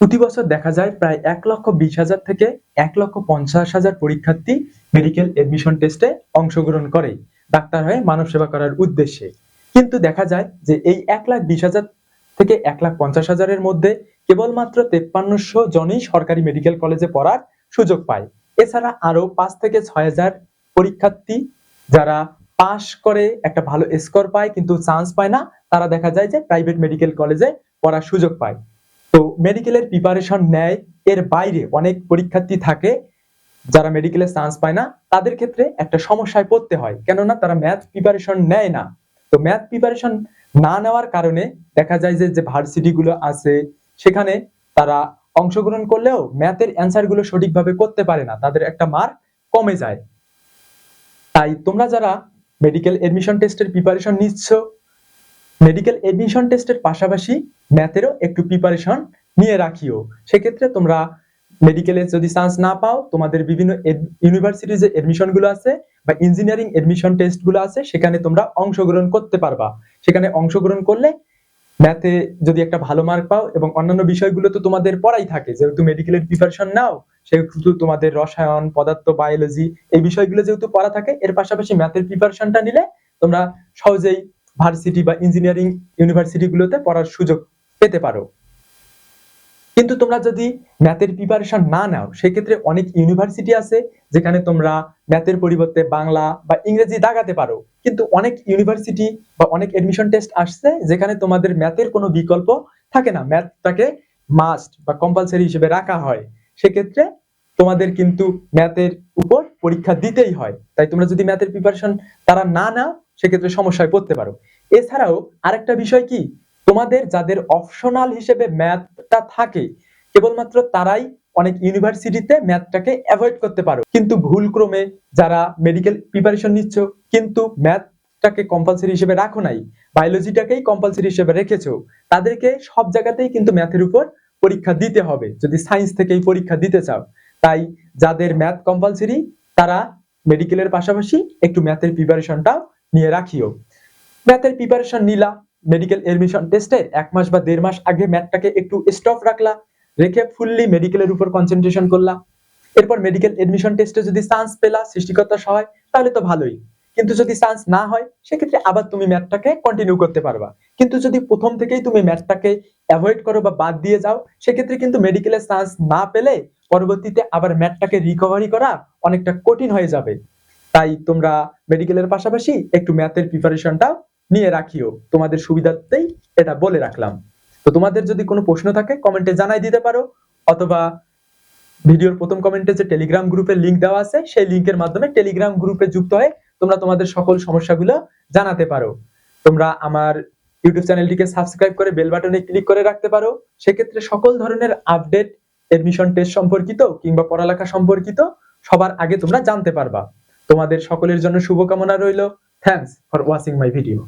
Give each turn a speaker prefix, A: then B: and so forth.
A: প্রতি বছর দেখা যায় প্রায় এক লক্ষ বিশ হাজার থেকে এক লক্ষ পঞ্চাশ হাজার পরীক্ষার্থী মেডিকেল এডমিশন টেস্টে অংশগ্রহণ করে ডাক্তার হয়ে মানব সেবা করার উদ্দেশ্যে। কিন্তু দেখা যায় যে এই এক লাখ বিশ হাজার থেকে এক লাখ পঞ্চাশ হাজারের মধ্যে কেবলমাত্র তেপ্পান্নশো জনই সরকারি মেডিকেল কলেজে পড়ার সুযোগ পায়। এছাড়া আরও পাঁচ থেকে ছয় হাজার পরীক্ষার্থী যারা পাশ করে একটা ভালো স্কোর পায় কিন্তু চান্স পায় না, তারা দেখা যায় যে প্রাইভেট মেডিকেল কলেজে পড়ার সুযোগ পায়। তো মেডিকেলের প্রিপারেশন নেয়, এর বাইরে অনেক পরীক্ষার্থী থাকে যারা মেডিকেলে চান্স পায় না, তাদের ক্ষেত্রে একটা সমস্যায় পড়তে হয়। কেননা তারা ম্যাথ প্রিপারেশন নেয় না। তো ম্যাথ প্রিপারেশন না নেওয়ার কারণে দেখা যায় যে যে ভার্সিটি গুলো আছে, সেখানে তারা অংশগ্রহণ করলেও ম্যাথের অ্যান্সারগুলো সঠিকভাবে করতে পারে না। তাদের একটা মার্ক কমে যায়। তাই তোমরা যারা মেডিকেল এডমিশন টেস্টের প্রিপারেশন নিচ্ছ মেডিকেল এডমিশন টেস্টের পাশাপাশি ম্যাথেরও একটু প্রিপারেশন নিয়ে রাখিও। সেক্ষেত্রে তোমরা মেডিকেলে যদি চান্স না পাও, তোমাদের বিভিন্ন ইউনিভার্সিটি যে এডমিশনগুলো আছে বা ইঞ্জিনিয়ারিং এডমিশন টেস্টগুলো আছে, সেখানে তোমরা অংশগ্রহণ করতে পারবা। সেখানে অংশগ্রহণ করলে ম্যাথে যদি একটা ভালো মার্ক পাও এবং অন্যান্য বিষয়গুলো তো তোমাদের পড়াই থাকে, যেহেতু মেডিকেলের প্রিপারেশন নাও, সেহেতু তোমাদের রসায়ন, পদার্থ বায়োলজি এই বিষয়গুলো যেহেতু পড়া থাকে, এর পাশাপাশি ম্যাথের প্রিপারেশনটা নিলে তোমরা সহজেই ভার্সিটি বা ইঞ্জিনিয়ারিং ইউনিভার্সিটি গুলোতে পড়ার সুযোগ পেতে পারো। কিন্তু তোমরা যদি ম্যাথের প্রিপারেশন না নাও, সেক্ষেত্রে অনেক ইউনিভার্সিটি আছে যেখানে তোমরা ম্যাথের পরিবর্তে বাংলা বা ইংরেজি দাগাতে পারো। কিন্তু অনেক ইউনিভার্সিটি বা অনেক এডমিশন টেস্ট আসছে যেখানে তোমাদের ম্যাথের কোনো বিকল্প থাকে না। ম্যাথটাকে মাস্ট বা কম্পালসারি হিসেবে রাখা হয়। সেক্ষেত্রে তোমাদের কিন্তু ম্যাথের উপর পরীক্ষা দিতেই হয়। তাই তোমরা যদি ম্যাথের প্রিপারেশন তারা না নাও সেক্ষেত্রে সমস্যায় পড়তে পারো। এছাড়াও আরেকটা বিষয় কি? তোমাদের যাদের অপশনাল হিসেবে ম্যাথটা থাকে, কেবলমাত্র তারাই অনেক ইউনিভার্সিটিতে ম্যাথটাকে অ্যাভয়েড করতে পারো। কিন্তু ভুল ক্রমে যারা মেডিকেল প্রিপারেশন নিচ্ছ, কিন্তু ম্যাথটাকে কম্পালসারি হিসেবে রাখো নাই বায়োলজিটাকেই কম্পালসারি হিসেবে রেখেছো, তাদেরকে সব জায়গাতেই কিন্তু ম্যাথের উপর পরীক্ষা দিতে হবে, যদি সায়েন্স থেকেই পরীক্ষা দিতে চাও। তাই যাদের ম্যাথ কম্পালসারি তারা মেডিকেলের পাশাপাশি একটু ম্যাথের প্রিপারেশনটাও নিয়ে রাখিও। ম্যাথের প্রিপারেশন নিলা মেডিকেল এডমিশন টেস্টের এক মাস বা দেড় মাস আগে ম্যাথটাকে একটু স্টপ রাখলা, রেখে ফুললি মেডিকেলের উপর কনসেন্ট্রেশন করলা। এরপর মেডিকেল এডমিশন টেস্টে যদি চান্স পেলা, সৃষ্টিকর্তা সহায়, তাহলে তো ভালোই। কিন্তু যদি চান্স না হয়, সেক্ষেত্রে আবার তুমি ম্যাথটাকে কন্টিনিউ করতে পারবা। কিন্তু যদি প্রথম থেকেই তুমি ম্যাথটাকে অ্যাভয়েড করো বা বাদ দিয়ে যাও, সেক্ষেত্রে কিন্তু মেডিকেলের চান্স না পেলে পরবর্তীতে আবার ম্যাথটাকে রিকভারি করা অনেকটা কঠিন হয়ে যাবে। তাই তোমরা মেডিকেলের পাশাপাশি একটু ম্যাথের প্রিপারেশনটাও নিয়ে রাখিও। তোমাদের সুবিধাতেই এটা বলে রাখলাম। তো তোমাদের যদি কোনো প্রশ্ন থাকে কমেন্টে জানাই দিতে পারো, অথবা ভিডিওর প্রথম কমেন্টে যে টেলিগ্রাম গ্রুপের লিংক দেওয়া আছে, সেই লিংকের মাধ্যমে টেলিগ্রাম গ্রুপে যুক্ত হয়ে তোমরা তোমাদের সকল সমস্যাগুলো জানাতে পারো। তোমরা আমার ইউটিউব চ্যানেলটিকে সাবস্ক্রাইব করে বেল বাটনে ক্লিক করে রাখতে পারো। সেক্ষেত্রে সকল ধরনের আপডেট এডমিশন টেস্ট সম্পর্কিত কিংবা পড়ালেখা সম্পর্কিত সবার আগে তোমরা জানতে পারবা। তোমাদের সকলের জন্য শুভকামনা রইল। Thanks for watching my video